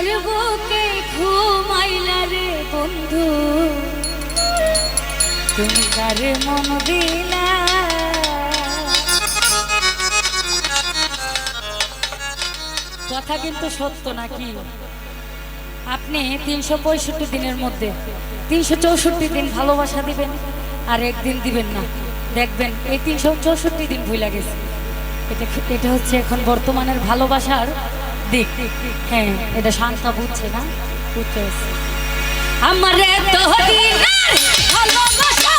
আমার ঘুমাইলা রে বন্ধু? তুমি মন দিলা। কথা কিন্তু সত্য নাকি? আপনি তিনশো পঁয়ষট্টি দিনের মধ্যে তিনশো চৌষট্টি দিন ভালোবাসা দিবেন আর একদিন দিবেন না। দেখবেন এই তিনশো চৌষট্টি দিন ভুলে গেছে। এটা এটা হচ্ছে এখন বর্তমানের ভালোবাসার দিক। হ্যাঁ এটা শান্ত বুঝছে না? বুঝতে আমার ভালোবাসা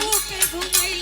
বুকে ঘুমাই